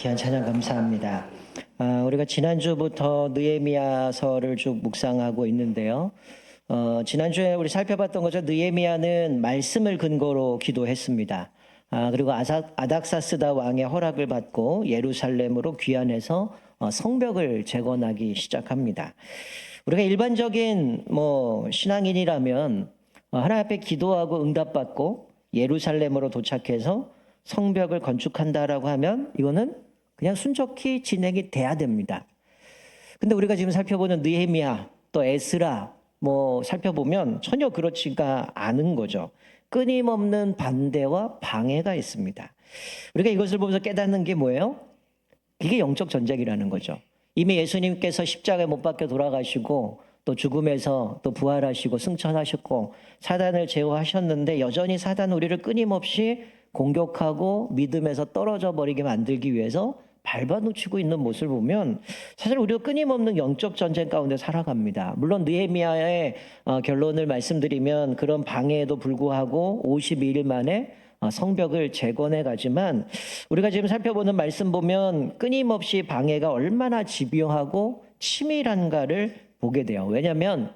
귀한 찬양 감사합니다. 아, 우리가 지난주부터 느헤미야서를 쭉 묵상하고 있는데요. 어, 지난주에 우리 살펴봤던 것처럼 느헤미야는 말씀을 근거로 기도했습니다. 아, 그리고 아사, 아닥사스다 왕의 허락을 받고 예루살렘으로 귀환해서 어, 성벽을 재건하기 시작합니다. 우리가 일반적인 뭐 신앙인이라면 어, 하나님 앞에 기도하고 응답받고 예루살렘으로 도착해서 성벽을 건축한다라고 하면 이거는 그냥 순적히 진행이 돼야 됩니다. 근데 우리가 지금 살펴보는 느헤미야 또 에스라 뭐 살펴보면 전혀 그렇지가 않은 거죠. 끊임없는 반대와 방해가 있습니다. 우리가 이것을 보면서 깨닫는 게 뭐예요? 이게 영적 전쟁이라는 거죠. 이미 예수님께서 십자가에 못 박혀 돌아가시고 또 죽음에서 또 부활하시고 승천하셨고 사단을 제어하셨는데 여전히 사단 우리를 끊임없이 공격하고 믿음에서 떨어져 버리게 만들기 위해서 밟아놓치고 있는 모습을 보면 사실 우리가 끊임없는 영적 전쟁 가운데 살아갑니다. 물론 느헤미야의 어, 결론을 말씀드리면 그런 방해에도 불구하고 52일 만에 어, 성벽을 재건해 가지만 우리가 지금 살펴보는 말씀 보면 끊임없이 방해가 얼마나 집요하고 치밀한가를 보게 돼요. 왜냐하면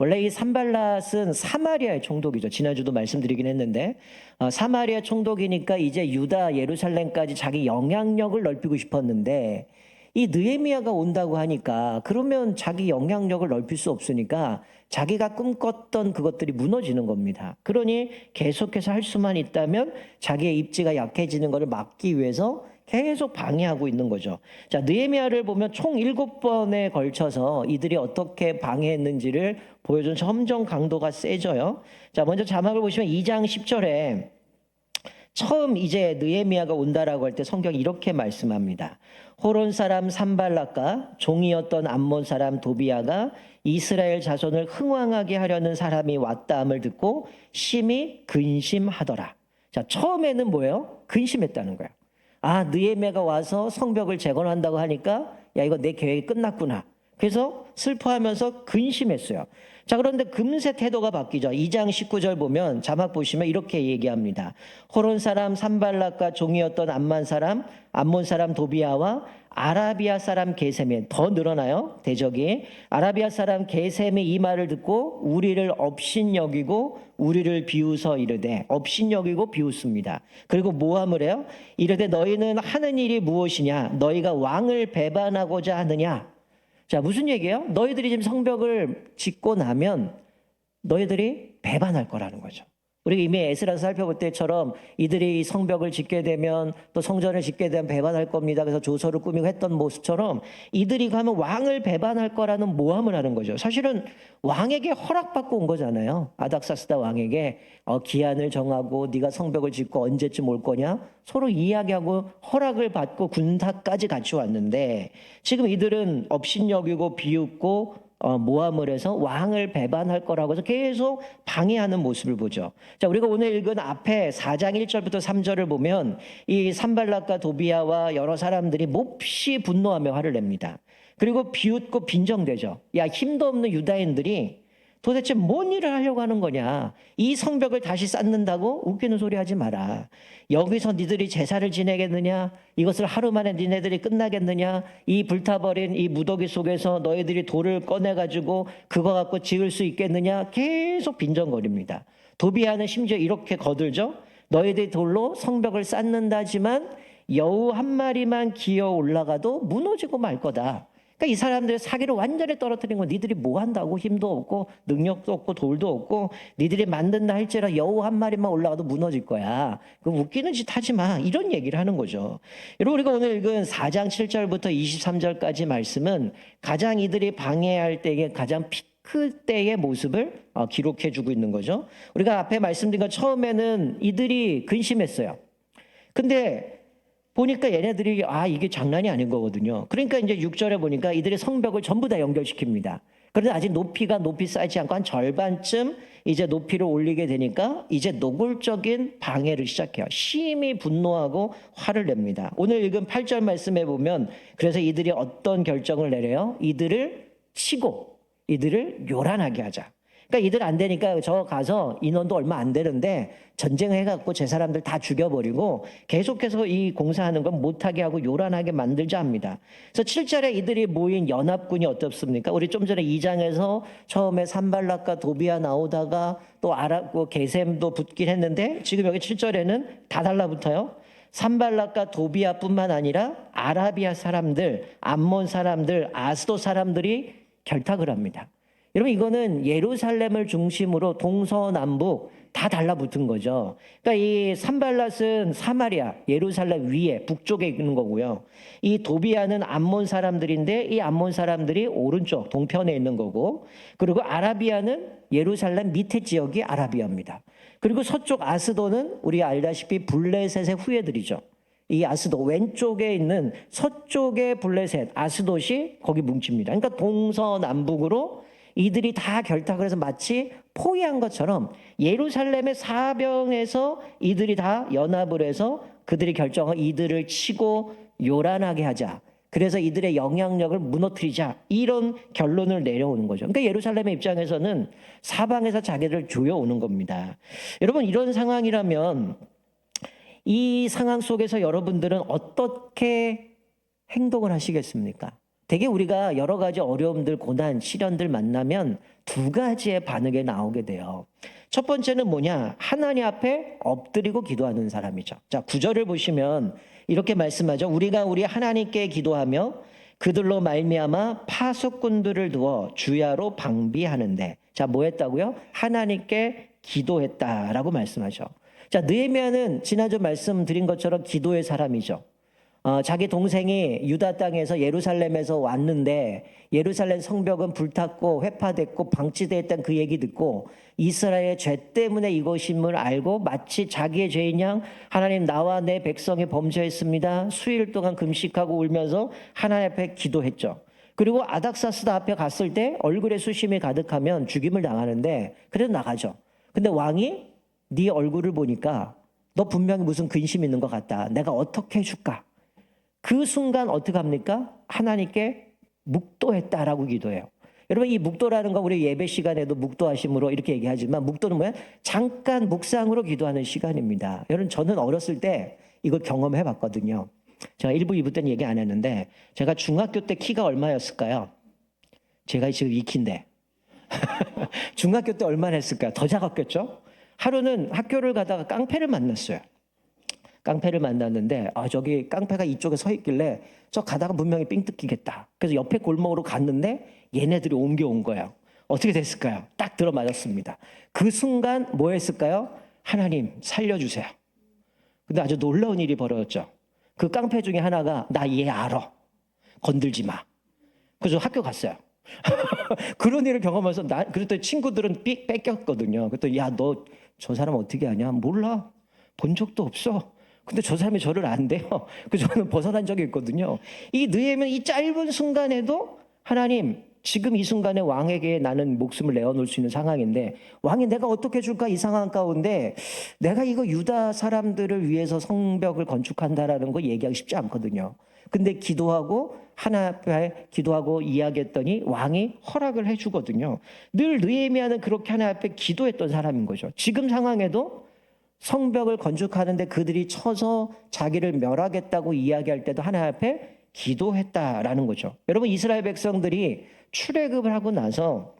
원래 이 산발랏은 사마리아의 총독이죠. 지난주도 말씀드리긴 했는데 어, 사마리아 총독이니까 이제 유다 예루살렘까지 자기 영향력을 넓히고 싶었는데 이 느헤미야가 온다고 하니까 그러면 자기 영향력을 넓힐 수 없으니까 자기가 꿈꿨던 그것들이 무너지는 겁니다. 그러니 계속해서 할 수만 있다면 자기의 입지가 약해지는 것을 막기 위해서 계속 방해하고 있는 거죠. 자, 느헤미야를 보면 총 일곱 번에 걸쳐서 이들이 어떻게 방해했는지를 보여준 점점 강도가 세져요. 자, 먼저 자막을 보시면 2장 10절에 처음 이제 느헤미야가 온다라고 할 때 성경이 이렇게 말씀합니다. 호론 사람 산발락과 종이었던 암몬 사람 도비아가 이스라엘 자손을 흥왕하게 하려는 사람이 왔다함을 듣고 심히 근심하더라. 자, 처음에는 뭐예요? 근심했다는 거예요. 아, 느헤미야가 와서 성벽을 재건한다고 하니까 야, 이거 내 계획이 끝났구나. 그래서 슬퍼하면서 근심했어요. 자, 그런데 금세 태도가 바뀌죠. 2장 19절 보면 자막 보시면 이렇게 얘기합니다. 호론 사람 산발락과 종이었던 암만 사람, 암몬 사람 도비아와 아라비아 사람 게셈이 더 늘어나요. 대적이 아라비아 사람 게셈이 이 말을 듣고 우리를 업신 여기고 우리를 비웃어 이르되 업신 여기고 비웃습니다. 그리고 모함을 해요. 이르되 너희는 하는 일이 무엇이냐? 너희가 왕을 배반하고자 하느냐? 자, 무슨 얘기예요? 너희들이 지금 성벽을 짓고 나면 너희들이 배반할 거라는 거죠. 우리가 이미 에스라서 살펴볼 때처럼 이들이 성벽을 짓게 되면 또 성전을 짓게 되면 배반할 겁니다. 그래서 조서를 꾸미고 했던 모습처럼 이들이 가면 왕을 배반할 거라는 모함을 하는 거죠. 사실은 왕에게 허락받고 온 거잖아요. 아닥사스다 왕에게 어, 기한을 정하고 네가 성벽을 짓고 언제쯤 올 거냐 서로 이야기하고 허락을 받고 군사까지 같이 왔는데 지금 이들은 업신여기고 비웃고 어, 모함을 해서 왕을 배반할 거라고 해서 계속 방해하는 모습을 보죠. 자, 우리가 오늘 읽은 앞에 4장 1절부터 3절을 보면 이 산발락과 도비아와 여러 사람들이 몹시 분노하며 화를 냅니다. 그리고 비웃고 빈정대죠. 야, 힘도 없는 유다인들이 도대체 뭔 일을 하려고 하는 거냐? 이 성벽을 다시 쌓는다고 웃기는 소리 하지 마라. 여기서 니들이 제사를 지내겠느냐? 이것을 하루 만에 니네들이 끝나겠느냐? 이 불타버린 이 무더기 속에서 너희들이 돌을 꺼내가지고 그거 갖고 지을 수 있겠느냐? 계속 빈정거립니다. 도비아는 심지어 이렇게 거들죠. 너희들이 돌로 성벽을 쌓는다지만 여우 한 마리만 기어 올라가도 무너지고 말 거다. 그러니까 이 사람들의 사기를 완전히 떨어뜨린 건 니들이 뭐 한다고 힘도 없고 능력도 없고 돌도 없고 니들이 만든다 할지라 여우 한 마리만 올라가도 무너질 거야. 그 웃기는 짓 하지 마. 이런 얘기를 하는 거죠. 여러분 우리가 오늘 읽은 4장 7절부터 23절까지 말씀은 가장 이들이 방해할 때에 가장 피크 때의 모습을 어, 기록해 주고 있는 거죠. 우리가 앞에 말씀드린 것 처음에는 이들이 근심했어요. 근데 보니까 얘네들이 아 이게 장난이 아닌 거거든요. 그러니까 이제 6절에 보니까 이들의 성벽을 전부 다 연결시킵니다. 그런데 아직 높이가 높이 쌓이지 않고 한 절반쯤 이제 높이를 올리게 되니까 이제 노골적인 방해를 시작해요. 심히 분노하고 화를 냅니다. 오늘 읽은 8절 말씀에 보면 그래서 이들이 어떤 결정을 내려요? 이들을 치고 이들을 요란하게 하자. 그러니까 이들 안 되니까 저 가서 인원도 얼마 안 되는데 전쟁해갖고 제 사람들 다 죽여버리고 계속해서 이 공사하는 건 못하게 하고 요란하게 만들자 합니다. 그래서 7절에 이들이 모인 연합군이 어떻습니까? 우리 좀 전에 2장에서 처음에 산발락과 도비아 나오다가 또 아랍고 게셈도 붙긴 했는데 지금 여기 7절에는 다 달라붙어요. 산발락과 도비아뿐만 아니라 아라비아 사람들, 암몬 사람들, 아스도 사람들이 결탁을 합니다. 여러분 이거는 예루살렘을 중심으로 동서남북 다 달라붙은 거죠. 그러니까 이 산발랏은 사마리아, 예루살렘 위에 북쪽에 있는 거고요. 이 도비아는 암몬 사람들인데 이 암몬 사람들이 오른쪽 동편에 있는 거고, 그리고 아라비아는 예루살렘 밑에 지역이 아라비아입니다. 그리고 서쪽 아스도는 우리 알다시피 블레셋의 후예들이죠. 이 아스도 왼쪽에 있는 서쪽의 블레셋 아스돗이 거기 뭉칩니다. 그러니까 동서남북으로 이들이 다 결탁을 해서 마치 포위한 것처럼 예루살렘의 사병에서 이들이 다 연합을 해서 그들이 결정한 이들을 치고 요란하게 하자. 그래서 이들의 영향력을 무너뜨리자. 이런 결론을 내려오는 거죠. 그러니까 예루살렘의 입장에서는 사방에서 자기를 조여오는 겁니다. 여러분 이런 상황이라면 이 상황 속에서 여러분들은 어떻게 행동을 하시겠습니까? 되게 우리가 여러 가지 어려움들, 고난, 시련들 만나면 두 가지의 반응이 나오게 돼요. 첫 번째는 뭐냐? 하나님 앞에 엎드리고 기도하는 사람이죠. 자, 구절을 보시면 이렇게 말씀하죠. 우리가 우리 하나님께 기도하며 그들로 말미암아 파수꾼들을 두어 주야로 방비하는데 자, 뭐 했다고요? 하나님께 기도했다라고 말씀하죠. 자, 느헤미야는 지난주 말씀드린 것처럼 기도의 사람이죠. 어, 자기 동생이 유다 땅에서 예루살렘에서 왔는데 예루살렘 성벽은 불탔고 회파됐고 방치됐던 그 얘기 듣고 이스라엘의 죄 때문에 이것임을 알고 마치 자기의 죄인 양 하나님 나와 내 백성이 범죄했습니다. 수일 동안 금식하고 울면서 하나님 앞에 기도했죠. 그리고 아닥사스다 앞에 갔을 때 얼굴에 수심이 가득하면 죽임을 당하는데 그래도 나가죠. 근데 왕이 네 얼굴을 보니까 너 분명히 무슨 근심 있는 것 같다. 내가 어떻게 해줄까? 그 순간 어떻게 합니까? 하나님께 묵도했다라고 기도해요. 여러분 이 묵도라는 거 우리 예배 시간에도 묵도하심으로 이렇게 얘기하지만 묵도는 뭐야? 잠깐 묵상으로 기도하는 시간입니다. 여러분 저는 어렸을 때 이걸 경험해 봤거든요. 제가 1부, 2부 때는 얘기 안 했는데 제가 중학교 때 키가 얼마였을까요? 제가 지금 2키인데 중학교 때 얼마나 했을까요? 더 작았겠죠? 하루는 학교를 가다가 깡패를 만났어요. 깡패를 만났는데 아 저기 깡패가 이쪽에 서 있길래 저 가다가 분명히 삥 뜯기겠다. 그래서 옆에 골목으로 갔는데 얘네들이 옮겨온 거예요. 어떻게 됐을까요? 딱 들어맞았습니다. 그 순간 뭐 했을까요? 하나님 살려주세요. 근데 아주 놀라운 일이 벌어졌죠. 그 깡패 중에 하나가 나 얘 알아. 건들지 마. 그래서 학교 갔어요. 그런 일을 경험해서 나 그랬더니 친구들은 삐, 뺏겼거든요. 그랬더니 야너 저 사람 어떻게 하냐? 몰라. 본 적도 없어. 근데 저 사람이 저를 안 돼요. 그래서 저는 벗어난 적이 있거든요. 이 느헤미야 이 짧은 순간에도 하나님 지금 이 순간에 왕에게 나는 목숨을 내어놓을 수 있는 상황인데 왕이 내가 어떻게 줄까 이 상황 가운데 내가 이거 유다 사람들을 위해서 성벽을 건축한다라는 거 얘기하기 쉽지 않거든요. 근데 기도하고 하나 앞에 기도하고 이야기했더니 왕이 허락을 해주거든요. 늘 느헤미야는 그렇게 하나 앞에 기도했던 사람인 거죠. 지금 상황에도 성벽을 건축하는데 그들이 쳐서 자기를 멸하겠다고 이야기할 때도 하나 앞에 기도했다라는 거죠. 여러분 이스라엘 백성들이 출애굽을 하고 나서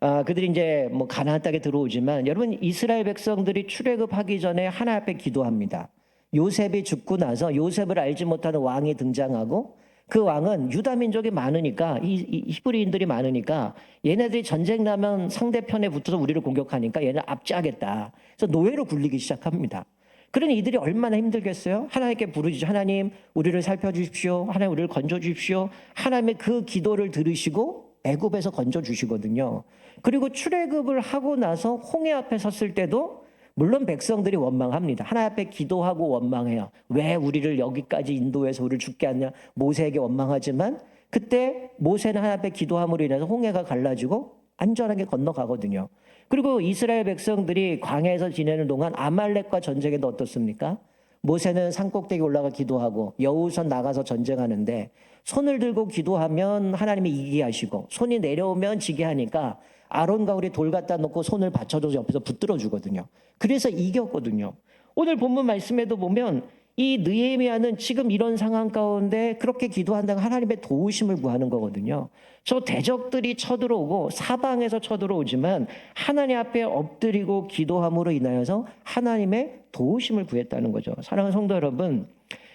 아, 그들이 이제 뭐 가나안 땅에 들어오지만 여러분 이스라엘 백성들이 출애굽하기 전에 하나 앞에 기도합니다. 요셉이 죽고 나서 요셉을 알지 못하는 왕이 등장하고 그 왕은 유다 민족이 많으니까 이, 이 히브리인들이 많으니까 얘네들이 전쟁 나면 상대편에 붙어서 우리를 공격하니까 얘네 압제하겠다. 그래서 노예로 굴리기 시작합니다. 그러니 이들이 얼마나 힘들겠어요? 하나님께 부르짖죠. 하나님, 우리를 살펴 주십시오. 하나님, 우리를 건져 주십시오. 하나님의 그 기도를 들으시고 애굽에서 건져 주시거든요. 그리고 출애굽을 하고 나서 홍해 앞에 섰을 때도 물론 백성들이 원망합니다. 하나 앞에 기도하고 원망해요. 왜 우리를 여기까지 인도해서 우리를 죽게 하냐? 모세에게 원망하지만 그때 모세는 하나 앞에 기도함으로 인해서 홍해가 갈라지고 안전하게 건너가거든요. 그리고 이스라엘 백성들이 광야에서 지내는 동안 아말렉과 전쟁에도 어떻습니까? 모세는 산꼭대기 올라가 기도하고 여우선 나가서 전쟁하는데 손을 들고 기도하면 하나님이 이기게 하시고 손이 내려오면 지게 하니까 아론과 우리 돌 갖다 놓고 손을 받쳐줘서 옆에서 붙들어 주거든요. 그래서 이겼거든요. 오늘 본문 말씀에도 보면 이 느헤미야는 지금 이런 상황 가운데 그렇게 기도한다고 하나님의 도우심을 구하는 거거든요. 저 대적들이 쳐들어오고 사방에서 쳐들어오지만 하나님 앞에 엎드리고 기도함으로 인하여서 하나님의 도우심을 구했다는 거죠. 사랑하는 성도 여러분,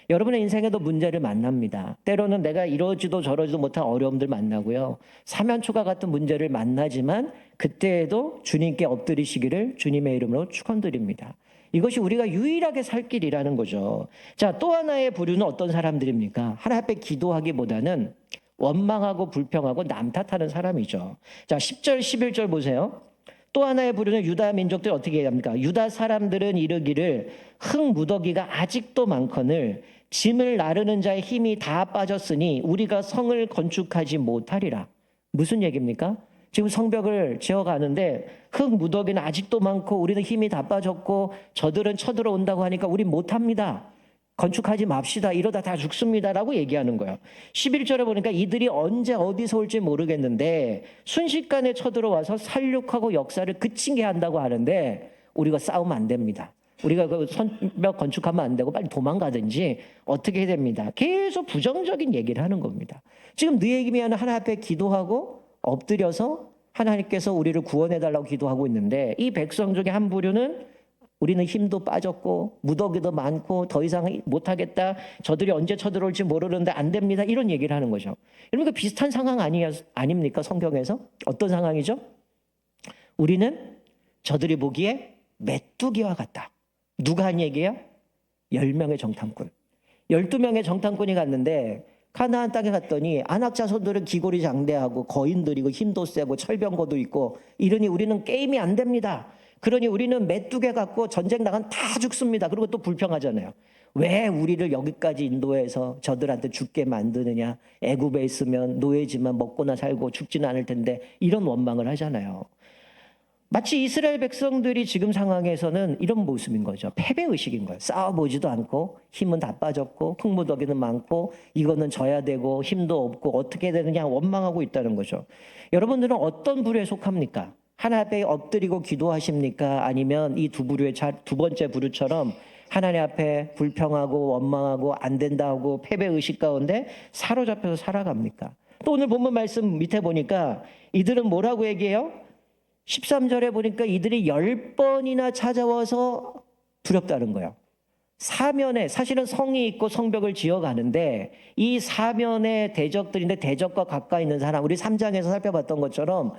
여러분의 인생에도 문제를 만납니다. 때로는 내가 이러지도 저러지도 못한 어려움들 만나고요. 사면초가 같은 문제를 만나지만 그때에도 주님께 엎드리시기를 주님의 이름으로 축원드립니다. 이것이 우리가 유일하게 살 길이라는 거죠. 자, 또 하나의 부류는 어떤 사람들입니까? 하나님 앞에 기도하기보다는 원망하고 불평하고 남 탓하는 사람이죠. 자, 10절, 11절 보세요. 또 하나의 부류는 유다 민족들이 어떻게 합니까? 유다 사람들은 이르기를 흙 무더기가 아직도 많거늘 짐을 나르는 자의 힘이 다 빠졌으니 우리가 성을 건축하지 못하리라. 무슨 얘기입니까? 지금 성벽을 지어가는데 흙 무더기는 아직도 많고 우리는 힘이 다 빠졌고 저들은 쳐들어온다고 하니까 우리 못합니다. 건축하지 맙시다. 이러다 다 죽습니다 라고 얘기하는 거예요. 11절에 보니까 이들이 언제 어디서 올지 모르겠는데 순식간에 쳐들어와서 살육하고 역사를 그친게 한다고 하는데 우리가 싸우면 안 됩니다. 우리가 그 선벽 건축하면 안 되고 빨리 도망가든지 어떻게 해야 됩니다. 계속 부정적인 얘기를 하는 겁니다. 지금 느헤미야는 하나 앞에 기도하고 엎드려서 하나님께서 우리를 구원해 달라고 기도하고 있는데 이 백성 중에 한 부류는 우리는 힘도 빠졌고 무더기도 많고 더 이상 못하겠다. 저들이 언제 쳐들어올지 모르는데 안 됩니다. 이런 얘기를 하는 거죠. 여러분 그 비슷한 상황 아니, 아닙니까? 성경에서 어떤 상황이죠? 우리는 저들이 보기에 메뚜기와 같다. 누가 한 얘기예요? 10명의 정탐꾼. 12명의 정탐꾼이 갔는데 가나안 땅에 갔더니 안악 자손들은 기골이 장대하고 거인들이고 힘도 세고 철병거도 있고 이러니 우리는 게임이 안 됩니다. 그러니 우리는 메뚜기 갖고 전쟁 나간 다 죽습니다. 그리고 또 불평하잖아요. 왜 우리를 여기까지 인도해서 저들한테 죽게 만드느냐? 애굽에 있으면 노예지만 먹고나 살고 죽지는 않을 텐데 이런 원망을 하잖아요. 마치 이스라엘 백성들이 지금 상황에서는 이런 모습인 거죠. 패배 의식인 거예요. 싸워보지도 않고 힘은 다 빠졌고 흙무더기는 많고 이거는 져야 되고 힘도 없고 어떻게 되느냐 원망하고 있다는 거죠. 여러분들은 어떤 부류에 속합니까? 하나 앞에 엎드리고 기도하십니까? 아니면 이 두 부류의 두 번째 부류처럼 하나님 앞에 불평하고 원망하고 안 된다 하고 패배 의식 가운데 사로잡혀서 살아갑니까? 또 오늘 본문 말씀 밑에 보니까 이들은 뭐라고 얘기해요? 13절에 보니까 이들이 열 번이나 찾아와서 두렵다는 거예요. 사면에 사실은 성이 있고 성벽을 지어가는데 이 사면의 대적들인데 대적과 가까이 있는 사람 우리 3장에서 살펴봤던 것처럼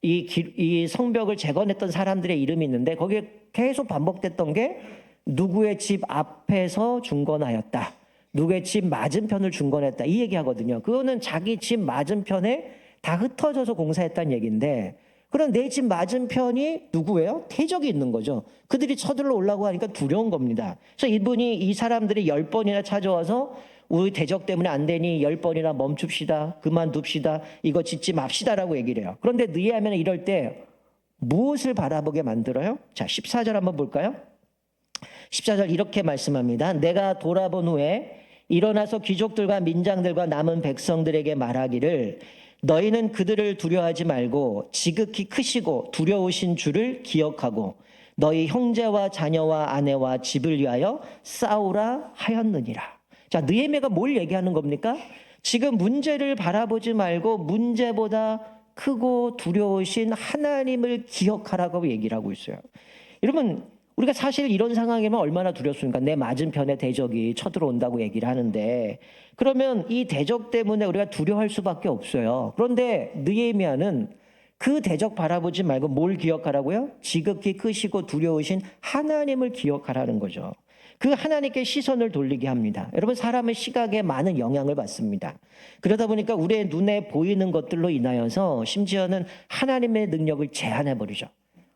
이, 기, 이 성벽을 재건했던 사람들의 이름이 있는데 거기에 계속 반복됐던 게 누구의 집 앞에서 중건하였다. 누구의 집 맞은편을 중건했다. 이 얘기하거든요. 그거는 자기 집 맞은편에 다 흩어져서 공사했다는 얘기인데 그럼 내 집 맞은편이 누구예요? 태적이 있는 거죠. 그들이 쳐들러 올라고 하니까 두려운 겁니다. 그래서 이분이 이 사람들이 열 번이나 찾아와서 우리 대적 때문에 안 되니 열 번이나 멈춥시다. 그만둡시다. 이거 짓지 맙시다라고 얘기를 해요. 그런데 느헤하면 이럴 때 무엇을 바라보게 만들어요? 자, 14절 한번 볼까요? 14절 이렇게 말씀합니다. 내가 돌아본 후에 일어나서 귀족들과 민장들과 남은 백성들에게 말하기를 너희는 그들을 두려워하지 말고 지극히 크시고 두려우신 주를 기억하고 너희 형제와 자녀와 아내와 집을 위하여 싸우라 하였느니라. 자, 느헤미야가 뭘 얘기하는 겁니까? 지금 문제를 바라보지 말고 문제보다 크고 두려우신 하나님을 기억하라고 얘기를 하고 있어요. 여러분, 우리가 사실 이런 상황이면 얼마나 두렵습니까? 내 맞은편에 대적이 쳐들어온다고 얘기를 하는데 그러면 이 대적 때문에 우리가 두려워할 수밖에 없어요. 그런데 느헤미야는 그 대적 바라보지 말고 뭘 기억하라고요? 지극히 크시고 두려우신 하나님을 기억하라는 거죠. 그 하나님께 시선을 돌리게 합니다. 여러분 사람의 시각에 많은 영향을 받습니다. 그러다 보니까 우리의 눈에 보이는 것들로 인하여서 심지어는 하나님의 능력을 제한해 버리죠.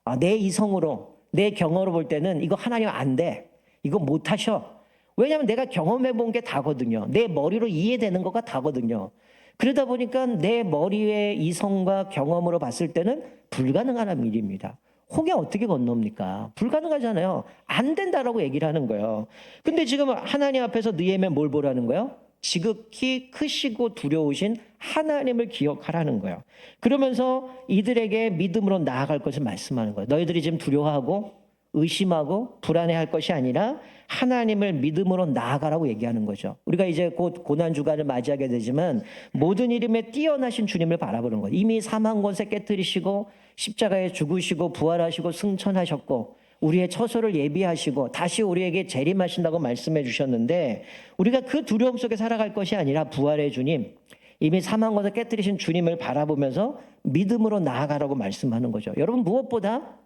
아, 내 이성으로 내 경험으로 볼 때는 이거 하나님 안 돼. 이거 못 하셔. 왜냐하면 내가 경험해 본 게 다거든요. 내 머리로 이해되는 거가 다거든요. 그러다 보니까 내 머리의 이성과 경험으로 봤을 때는 불가능한 일입니다. 홍해 어떻게 건넙니까? 불가능하잖아요. 안 된다라고 얘기를 하는 거예요. 근데 지금 하나님 앞에서 느헤미야 뭘 보라는 거예요? 지극히 크시고 두려우신 하나님을 기억하라는 거예요. 그러면서 이들에게 믿음으로 나아갈 것을 말씀하는 거예요. 너희들이 지금 두려워하고 의심하고 불안해할 것이 아니라 하나님을 믿음으로 나아가라고 얘기하는 거죠. 우리가 이제 곧 고난 주간을 맞이하게 되지만 모든 이름에 뛰어나신 주님을 바라보는 거예요. 이미 사망 권세 깨뜨리시고 십자가에 죽으시고 부활하시고 승천하셨고 우리의 처소를 예비하시고 다시 우리에게 재림하신다고 말씀해 주셨는데 우리가 그 두려움 속에 살아갈 것이 아니라 부활의 주님 이미 사망 권세 깨뜨리신 주님을 바라보면서 믿음으로 나아가라고 말씀하는 거죠. 여러분 무엇보다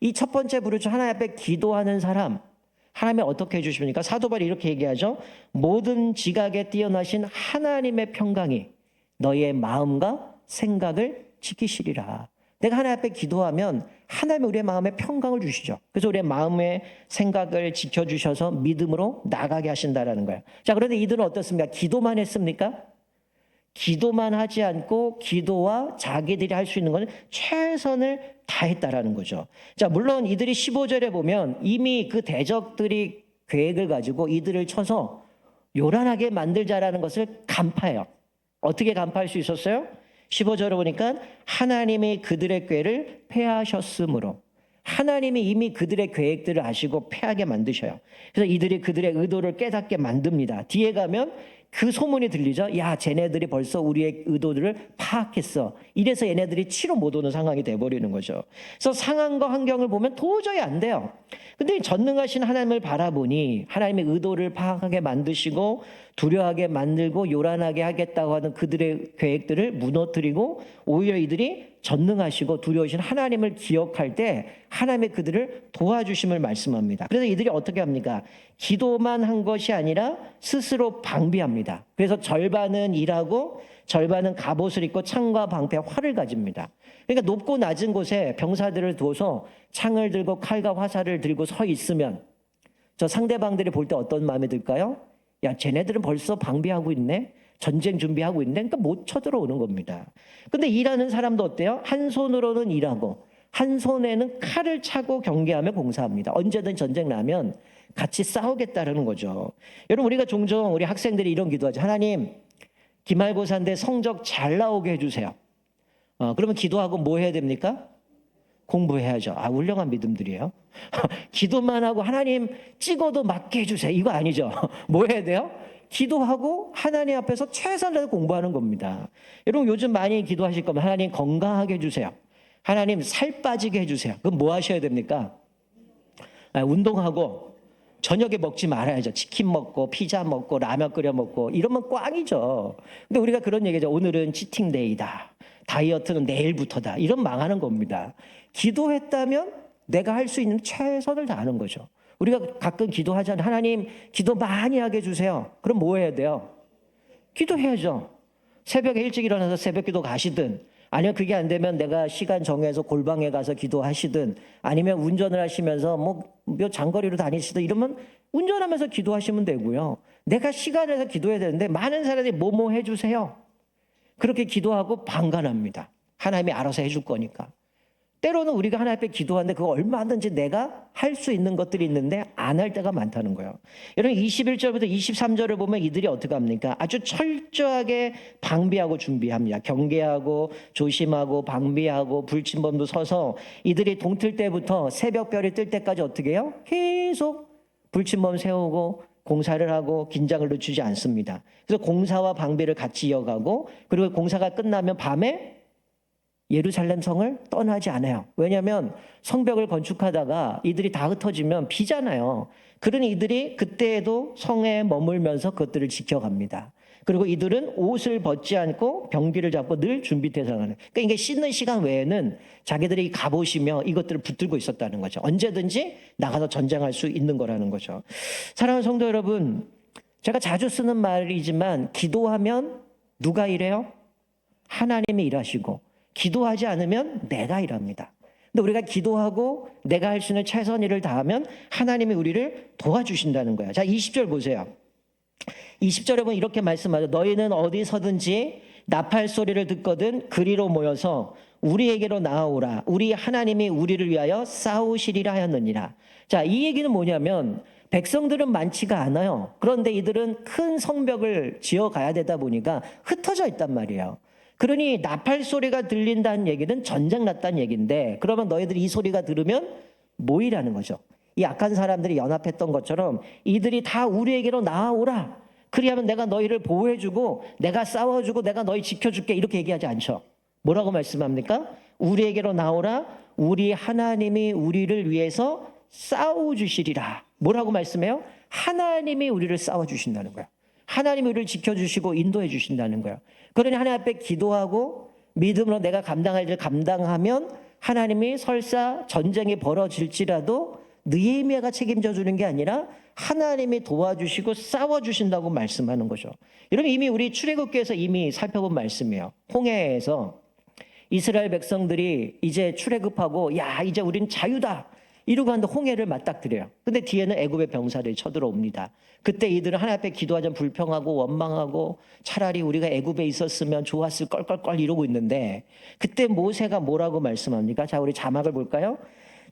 이 첫 번째 부르짖어 하나님 앞에 기도하는 사람 하나님이 어떻게 해 주십니까? 사도 바울이 이렇게 얘기하죠. 모든 지각에 뛰어나신 하나님의 평강이 너의 마음과 생각을 지키시리라. 내가 하나님 앞에 기도하면 하나님이 우리의 마음에 평강을 주시죠. 그래서 우리의 마음의 생각을 지켜주셔서 믿음으로 나가게 하신다라는 거예요. 자, 그런데 이들은 어떻습니까? 기도만 했습니까? 기도만 하지 않고 기도와 자기들이 할 수 있는 것은 최선을 다했다라는 거죠. 자, 물론 이들이 15절에 보면 이미 그 대적들이 계획을 가지고 이들을 쳐서 요란하게 만들자라는 것을 간파해요. 어떻게 간파할 수 있었어요? 15절에 보니까 하나님이 그들의 꾀를 패하셨으므로 하나님이 이미 그들의 계획들을 아시고 패하게 만드셔요. 그래서 이들이 그들의 의도를 깨닫게 만듭니다. 뒤에 가면 그 소문이 들리죠. 야, 쟤네들이 벌써 우리의 의도들을 파악했어. 이래서 얘네들이 치료 못 오는 상황이 돼버리는 거죠. 그래서 상황과 환경을 보면 도저히 안 돼요. 근데 전능하신 하나님을 바라보니 하나님의 의도를 파악하게 만드시고 두려워하게 만들고 요란하게 하겠다고 하는 그들의 계획들을 무너뜨리고 오히려 이들이 전능하시고 두려우신 하나님을 기억할 때 하나님의 그들을 도와주심을 말씀합니다. 그래서 이들이 어떻게 합니까? 기도만 한 것이 아니라 스스로 방비합니다. 그래서 절반은 일하고 절반은 갑옷을 입고 창과 방패 활을 가집니다. 그러니까 높고 낮은 곳에 병사들을 둬서 창을 들고 칼과 화살을 들고 서 있으면 저 상대방들이 볼 때 어떤 마음이 들까요? 야, 쟤네들은 벌써 방비하고 있네. 전쟁 준비하고 있네. 그러니까 못 쳐들어오는 겁니다. 근데 일하는 사람도 어때요? 한 손으로는 일하고 한 손에는 칼을 차고 경계하며 공사합니다. 언제든 전쟁 나면 같이 싸우겠다라는 거죠. 여러분 우리가 종종 우리 학생들이 이런 기도하죠. 하나님 기말고사인데 성적 잘 나오게 해주세요. 어, 그러면 기도하고 뭐 해야 됩니까? 공부해야죠. 아, 훌륭한 믿음들이에요. 기도만 하고 하나님 찍어도 맞게 해주세요. 이거 아니죠. 뭐 해야 돼요? 기도하고 하나님 앞에서 최선을 다해서 공부하는 겁니다. 여러분 요즘 많이 기도하실 거면 하나님 건강하게 해주세요. 하나님 살 빠지게 해주세요. 그럼 뭐 하셔야 됩니까? 아, 운동하고 저녁에 먹지 말아야죠. 치킨 먹고 피자 먹고 라면 끓여 먹고 이러면 꽝이죠. 근데 우리가 그런 얘기죠. 오늘은 치팅데이다. 다이어트는 내일부터다. 이런 망하는 겁니다. 기도했다면 내가 할 수 있는 최선을 다하는 거죠. 우리가 가끔 기도하잖아요. 하나님 기도 많이 하게 해주세요. 그럼 뭐 해야 돼요? 기도해야죠. 새벽에 일찍 일어나서 새벽 기도 가시든 아니면 그게 안 되면 내가 시간 정해서 골방에 가서 기도하시든 아니면 운전을 하시면서 뭐몇 장거리로 다니시든 이러면 운전하면서 기도하시면 되고요. 내가 시간을 내서 기도해야 되는데 많은 사람들이 뭐뭐 해주세요. 그렇게 기도하고 방관합니다. 하나님이 알아서 해줄 거니까. 때로는 우리가 하나님 앞에 기도하는데 그거 얼마든지 내가 할 수 있는 것들이 있는데 안 할 때가 많다는 거예요. 여러분 21절부터 23절을 보면 이들이 어떻게 합니까? 아주 철저하게 방비하고 준비합니다. 경계하고 조심하고 방비하고 불침범도 서서 이들이 동틀 때부터 새벽별이 뜰 때까지 어떻게 해요? 계속 불침범 세우고 공사를 하고 긴장을 늦추지 않습니다. 그래서 공사와 방비를 같이 이어가고 그리고 공사가 끝나면 밤에 예루살렘 성을 떠나지 않아요. 왜냐하면 성벽을 건축하다가 이들이 다 흩어지면 비잖아요. 그러니 이들이 그때에도 성에 머물면서 그것들을 지켜갑니다. 그리고 이들은 옷을 벗지 않고 병기를 잡고 늘 준비돼서 가는. 그러니까 이게 씻는 시간 외에는 자기들이 갑옷이며 이것들을 붙들고 있었다는 거죠. 언제든지 나가서 전쟁할 수 있는 거라는 거죠. 사랑하는 성도 여러분, 제가 자주 쓰는 말이지만 기도하면 누가 일해요? 하나님이 일하시고 기도하지 않으면 내가 일합니다. 근데 우리가 기도하고 내가 할 수 있는 최선 일을 다하면 하나님이 우리를 도와주신다는 거야. 자, 20절 보세요. 20절에 보면 이렇게 말씀하죠. 너희는 어디서든지 나팔 소리를 듣거든 그리로 모여서 우리에게로 나아오라. 우리 하나님이 우리를 위하여 싸우시리라 하였느니라. 자, 이 얘기는 뭐냐면 백성들은 많지가 않아요. 그런데 이들은 큰 성벽을 지어 가야 되다 보니까 흩어져 있단 말이에요. 그러니 나팔 소리가 들린다는 얘기는 전쟁 났다는 얘기인데 그러면 너희들이 이 소리가 들으면 모이라는 거죠. 이 악한 사람들이 연합했던 것처럼 이들이 다 우리에게로 나아오라. 그리하면 내가 너희를 보호해주고 내가 싸워주고 내가 너희 지켜줄게 이렇게 얘기하지 않죠. 뭐라고 말씀합니까? 우리에게로 나오라. 우리 하나님이 우리를 위해서 싸워주시리라. 뭐라고 말씀해요? 하나님이 우리를 싸워주신다는 거예요. 하나님이 우리를 지켜주시고 인도해 주신다는 거예요. 그러니 하나님 앞에 기도하고 믿음으로 내가 감당할 일을 감당하면 하나님이 설사 전쟁이 벌어질지라도 느헤미야가 책임져 주는 게 아니라 하나님이 도와주시고 싸워 주신다고 말씀하는 거죠. 여러분 이미 우리 출애굽기에서 이미 살펴본 말씀이에요. 홍해에서 이스라엘 백성들이 이제 출애굽하고 야 이제 우린 자유다 이러고 하는데 홍해를 맞닥뜨려요. 근데 뒤에는 애굽의 병사들이 쳐들어옵니다. 그때 이들은 하나님 앞에 기도하자 불평하고 원망하고 차라리 우리가 애굽에 있었으면 좋았을 껄껄껄 이러고 있는데 그때 모세가 뭐라고 말씀합니까? 자 우리 자막을 볼까요?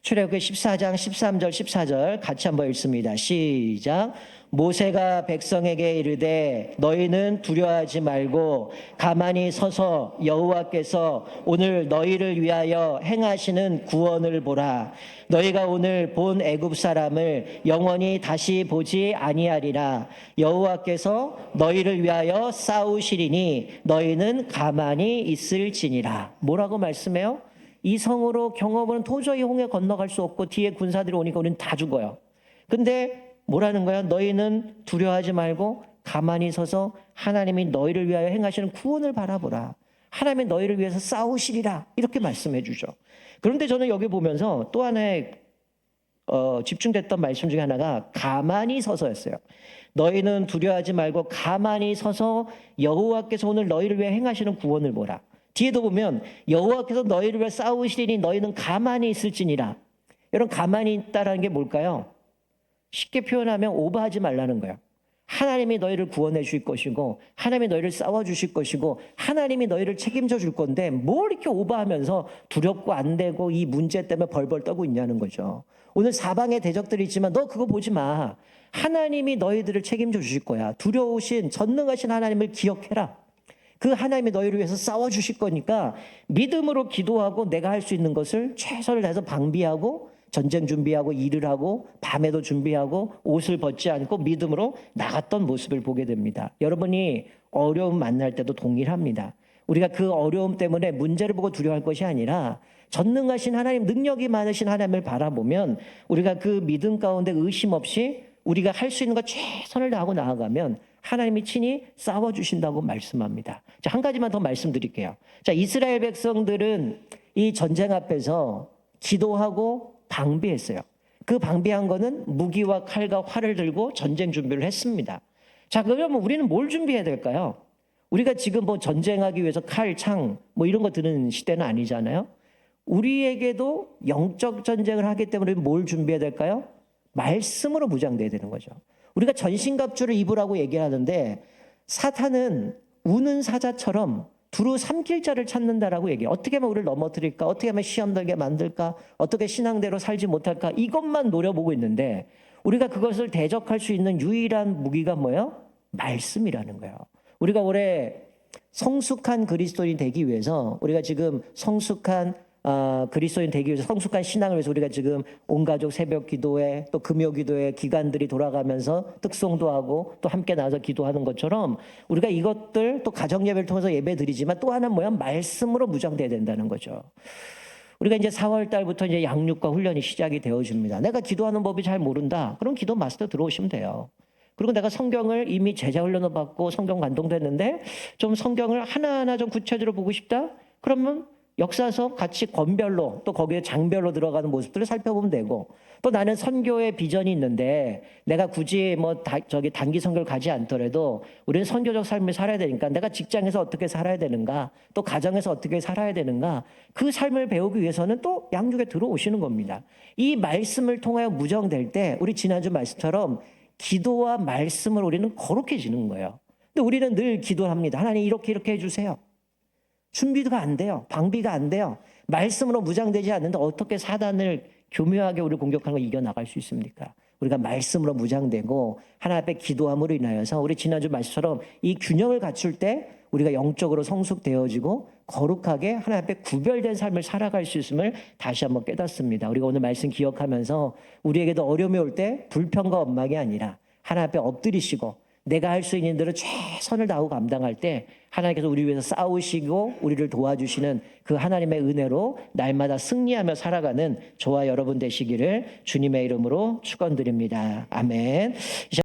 출애굽기 14장 13절 14절 같이 한번 읽습니다. 시작. 모세가 백성에게 이르되 너희는 두려워하지 말고 가만히 서서 여호와께서 오늘 너희를 위하여 행하시는 구원을 보라. 너희가 오늘 본 애굽 사람을 영원히 다시 보지 아니하리라. 여호와께서 너희를 위하여 싸우시리니 너희는 가만히 있을지니라. 뭐라고 말씀해요? 이 성으로 경험은 도저히 홍해 건너갈 수 없고 뒤에 군사들이 오니까 우리는 다 죽어요. 근데 뭐라는 거야? 너희는 두려워하지 말고 가만히 서서 하나님이 너희를 위하여 행하시는 구원을 바라보라. 하나님이 너희를 위해서 싸우시리라. 이렇게 말씀해 주죠. 그런데 저는 여기 보면서 또 하나의 어, 집중됐던 말씀 중에 하나가 가만히 서서였어요. 너희는 두려워하지 말고 가만히 서서 여호와께서 오늘 너희를 위해 행하시는 구원을 보라. 뒤에도 보면 여호와께서 너희를 위해 싸우시리니 너희는 가만히 있을지니라. 여러분 가만히 있다라는 게 뭘까요? 쉽게 표현하면 오버하지 말라는 거예요. 하나님이 너희를 구원해 주실 것이고 하나님이 너희를 싸워 주실 것이고 하나님이 너희를 책임져 줄 건데 뭘 이렇게 오버하면서 두렵고 안 되고 이 문제 때문에 벌벌 떠고 있냐는 거죠. 오늘 사방에 대적들이 있지만 너 그거 보지 마. 하나님이 너희들을 책임져 주실 거야. 두려우신 전능하신 하나님을 기억해라. 그 하나님이 너희를 위해서 싸워 주실 거니까 믿음으로 기도하고 내가 할 수 있는 것을 최선을 다해서 방비하고 전쟁 준비하고 일을 하고 밤에도 준비하고 옷을 벗지 않고 믿음으로 나갔던 모습을 보게 됩니다. 여러분이 어려움 만날 때도 동일합니다. 우리가 그 어려움 때문에 문제를 보고 두려워할 것이 아니라 전능하신 하나님, 능력이 많으신 하나님을 바라보면 우리가 그 믿음 가운데 의심 없이 우리가 할 수 있는 것 최선을 다하고 나아가면 하나님이 친히 싸워주신다고 말씀합니다. 자, 한 가지만 더 말씀드릴게요. 자, 이스라엘 백성들은 이 전쟁 앞에서 기도하고 방비했어요. 그 방비한 거는 무기와 칼과 활을 들고 전쟁 준비를 했습니다. 자, 그러면 우리는 뭘 준비해야 될까요? 우리가 지금 뭐 전쟁하기 위해서 칼, 창, 뭐 이런 거 드는 시대는 아니잖아요. 우리에게도 영적 전쟁을 하기 때문에 뭘 준비해야 될까요? 말씀으로 무장돼야 되는 거죠. 우리가 전신갑주를 입으라고 얘기하는데 사탄은 우는 사자처럼 두루 삼킬 자를 찾는다라고 얘기해요. 어떻게 하면 우리를 넘어뜨릴까? 어떻게 하면 시험 들게 만들까? 어떻게 신앙대로 살지 못할까? 이것만 노려보고 있는데 우리가 그것을 대적할 수 있는 유일한 무기가 뭐예요? 말씀이라는 거예요. 우리가 올해 성숙한 그리스도인 되기 위해서 우리가 지금 성숙한 아, 그리스도인 되기 위해서 성숙한 신앙을 위해서 우리가 지금 온 가족 새벽 기도회 또 금요 기도회 기간들이 돌아가면서 특송도 하고 또 함께 나와서 기도하는 것처럼 우리가 이것들 또 가정 예배를 통해서 예배 드리지만 또 하나 뭐야 말씀으로 무장돼야 된다는 거죠. 우리가 이제 4월 달부터 이제 양육과 훈련이 시작이 되어집니다. 내가 기도하는 법이 잘 모른다. 그럼 기도 마스터 들어오시면 돼요. 그리고 내가 성경을 이미 제자 훈련을 받고 성경 감동됐는데 좀 성경을 하나하나 좀 구체적으로 보고 싶다? 그러면 역사서 같이 권별로 또 거기에 장별로 들어가는 모습들을 살펴보면 되고 또 나는 선교의 비전이 있는데 내가 굳이 뭐 다, 저기 단기 선교를 가지 않더라도 우리는 선교적 삶을 살아야 되니까 내가 직장에서 어떻게 살아야 되는가 또 가정에서 어떻게 살아야 되는가 그 삶을 배우기 위해서는 또 양육에 들어오시는 겁니다. 이 말씀을 통하여 무정될 때 우리 지난주 말씀처럼 기도와 말씀을 우리는 거룩해지는 거예요. 근데 우리는 늘 기도합니다. 하나님 이렇게 이렇게 해주세요. 준비가 안 돼요. 방비가 안 돼요. 말씀으로 무장되지 않는데 어떻게 사단을 교묘하게 우리 공격하는 걸 이겨나갈 수 있습니까? 우리가 말씀으로 무장되고 하나님 앞에 기도함으로 인하여서 우리 지난주 말씀처럼 이 균형을 갖출 때 우리가 영적으로 성숙되어지고 거룩하게 하나님 앞에 구별된 삶을 살아갈 수 있음을 다시 한번 깨닫습니다. 우리가 오늘 말씀 기억하면서 우리에게도 어려움이 올 때 불평과 원망이 아니라 하나님 앞에 엎드리시고 내가 할 수 있는 대로 최선을 다하고 감당할 때 하나님께서 우리 위해서 싸우시고 우리를 도와주시는 그 하나님의 은혜로 날마다 승리하며 살아가는 저와 여러분 되시기를 주님의 이름으로 축원드립니다. 아멘.